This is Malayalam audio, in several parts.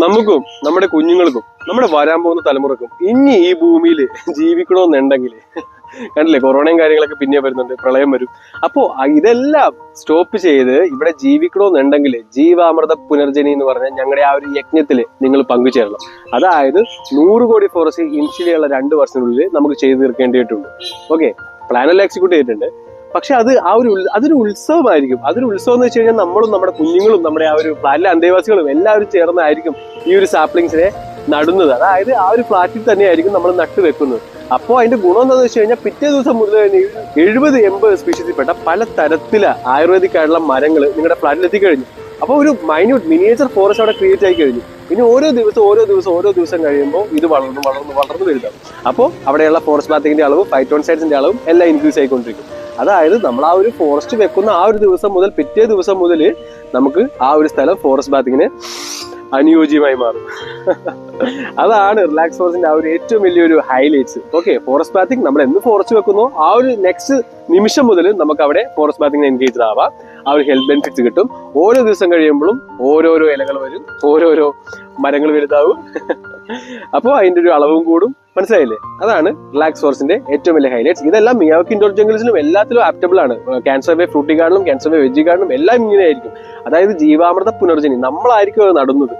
നമുക്കും നമ്മുടെ കുഞ്ഞുങ്ങൾക്കും നമ്മുടെ വരാൻ പോകുന്ന തലമുറക്കും ഇനി ഈ ഭൂമിയിൽ ജീവിക്കണമെന്നുണ്ടെങ്കിൽ കണ്ടില്ലേ കൊറോണയും കാര്യങ്ങളൊക്കെ പിന്നെ വരുന്നുണ്ട് പ്രളയം വരും. അപ്പോ ഇതെല്ലാം സ്റ്റോപ്പ് ചെയ്ത് ഇവിടെ ജീവിക്കണമെന്നുണ്ടെങ്കിൽ ജീവാമൃത പുനർജനി എന്ന് പറഞ്ഞ ഞങ്ങളുടെ ആ ഒരു യജ്ഞത്തിൽ നിങ്ങൾ പങ്കുചേരണം. അതായത് നൂറ് കോടി ഫോറസ്റ്റ് ഇൻഷിലുള്ള രണ്ട് വർഷത്തിനുള്ളിൽ നമുക്ക് ചെയ്തു തീർക്കേണ്ടിയിട്ടുണ്ട്. ഓക്കെ പ്ലാനെല്ലാം എക്സിക്യൂട്ട് ചെയ്തിട്ടുണ്ട്. പക്ഷെ അത് ആ ഒരു അതൊരു ഉത്സവമായിരിക്കും. അതൊരു ഉത്സവം എന്ന് വെച്ച് കഴിഞ്ഞാൽ നമ്മളും നമ്മുടെ കുഞ്ഞുങ്ങളും നമ്മുടെ ആ ഒരു ഫ്ലാറ്റിലെ അന്തേവാസികളും എല്ലാവരും ചേർന്നായിരിക്കും ഈ ഒരു സാപ്ലിങ്സിനെ നടുന്നത്. അതായത് ആ ഒരു ഫ്ലാറ്റിൽ തന്നെയായിരിക്കും നമ്മൾ നട്ടു വെക്കുന്നത്. അപ്പോൾ അതിന്റെ ഗുണം എന്താണെന്ന് വെച്ച് കഴിഞ്ഞാൽ പിറ്റേ ദിവസം മുതൽ തന്നെ എഴുപത് എൺപത് സ്പീഷീസിൽപ്പെട്ട പല തരത്തിലെ ആയുർവേദിക് ആയിട്ടുള്ള മരങ്ങൾ നിങ്ങളുടെ ഫ്ലാറ്റിൽ എത്തിക്കഴിഞ്ഞു. അപ്പോൾ ഒരു മൈന്യൂട്ട് മിനിയേച്ചർ ഫോറസ്റ്റ് അവിടെ ക്രിയേറ്റ് ആയി കഴിഞ്ഞു. ഇനി ഓരോ ദിവസം ഓരോ ദിവസം ഓരോ ദിവസം കഴിയുമ്പോൾ ഇത് വളർന്ന് വളർന്ന് വളർന്നു വലുതാവും. അപ്പോൾ അവിടെയുള്ള ഫോറസ്റ്റ് ബാത്തിങ്ങിന്റെ അളവ് ഫൈറ്റോൺസൈഡ്സിന്റെ അളവും എല്ലാം ഇൻക്രീസ് ആയിക്കൊണ്ടിരിക്കും. അതായത് നമ്മൾ ആ ഒരു ഫോറസ്റ്റ് വെക്കുന്ന ആ ഒരു ദിവസം മുതൽ പിറ്റേ ദിവസം മുതൽ നമുക്ക് ആ ഒരു സ്ഥലം ഫോറസ്റ്റ് ബാത്തിങ്ങിന് അനുയോജ്യമായി മാറും. അതാണ് റിലാക്സ് ഫോറസ്റ്റിന്റെ ആ ഒരു ഏറ്റവും വലിയൊരു ഹൈലൈറ്റ്സ് ഓക്കെ ഫോറസ്റ്റ് ബാത്തിങ് നമ്മൾ എന്ത് ഫോറസ്റ്റ് വെക്കുന്നോ ആ ഒരു നെക്സ്റ്റ് നിമിഷം മുതൽ നമുക്ക് അവിടെ ഫോറസ്റ്റ് ബാത്തിങ്ങിന് എൻഗേജ് ആവാം. ആ ഒരു ഹെൽത്ത് ബെനിഫിറ്റ്സ് കിട്ടും. ഓരോ ദിവസം കഴിയുമ്പോഴും ഓരോരോ ഇലകൾ വരും ഓരോരോ മരങ്ങൾ വലുതാവും. അപ്പോൾ അതിന്റെ ഒരു അളവും കൂടും. മനസ്സിലായില്ലേ? അതാണ് റിലാക്സ് സോഴ്സിന്റെ ഏറ്റവും വലിയ ഹൈലൈറ്റ്സ് ഇതെല്ലാം മിയാവക്ക് ഇൻഡോർ ജംഗിൾസിലും എല്ലാത്തിലും ആപ്റ്റബിൾ ആണ്. ക്യാൻസർ വേ ഫ്രൂട്ടി ഗാർഡനും ക്യാൻസർ വേ വെജി ഗാർഡനും എല്ലാം ഇങ്ങനെ ആയിരിക്കും അതായത് ജീവാമൃത പുനർജനി. നമ്മളായിരിക്കും അത് നടുന്നത്.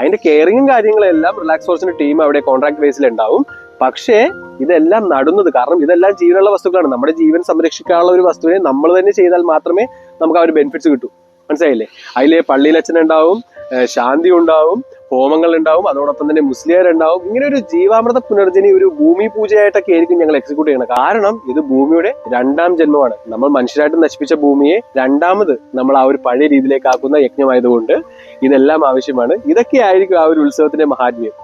അതിന്റെ കെയറിങ്ങും കാര്യങ്ങളെല്ലാം റിലാക്സ് സോഴ്സിന്റെ ടീം അവിടെ കോൺട്രാക്ട് ബേസിൽ ഉണ്ടാവും. പക്ഷേ ഇതെല്ലാം നടുന്നത് കാരണം ഇതെല്ലാം ജീവനുള്ള വസ്തുക്കളാണ്. നമ്മുടെ ജീവൻ സംരക്ഷിക്കാനുള്ള ഒരു വസ്തുവിനെ നമ്മൾ തന്നെ ചെയ്താൽ മാത്രമേ നമുക്ക് ആ ഒരു ബെനിഫിറ്റ്സ് കിട്ടൂ. മനസ്സിലായില്ലേ? അതിലെ പള്ളിയിലച്ഛൻ ഉണ്ടാവും ശാന്തി ഉണ്ടാവും ഹോമങ്ങൾ ഉണ്ടാവും അതോടൊപ്പം തന്നെ മുസ്ലിയാർ ഉണ്ടാവും ഇങ്ങനെ ഒരു ജീവാമൃത പുനർജനി ഒരു ഭൂമി പൂജയായിട്ടൊക്കെ ആയിരിക്കും ഞങ്ങൾ എക്സിക്യൂട്ട് ചെയ്യണം കാരണം ഇത് ഭൂമിയുടെ രണ്ടാം ജന്മമാണ്. നമ്മൾ മനുഷ്യരായിട്ട് നശിപ്പിച്ച ഭൂമിയെ രണ്ടാമത് നമ്മൾ ആ ഒരു പഴയ രീതിയിലേക്ക് ആക്കുന്ന യജ്ഞമായതുകൊണ്ട് ഇതെല്ലാം ആവശ്യമാണ്. ഇതൊക്കെ ആയിരിക്കും ആ ഒരു ഉത്സവത്തിന്റെ മഹാത്മ്യം.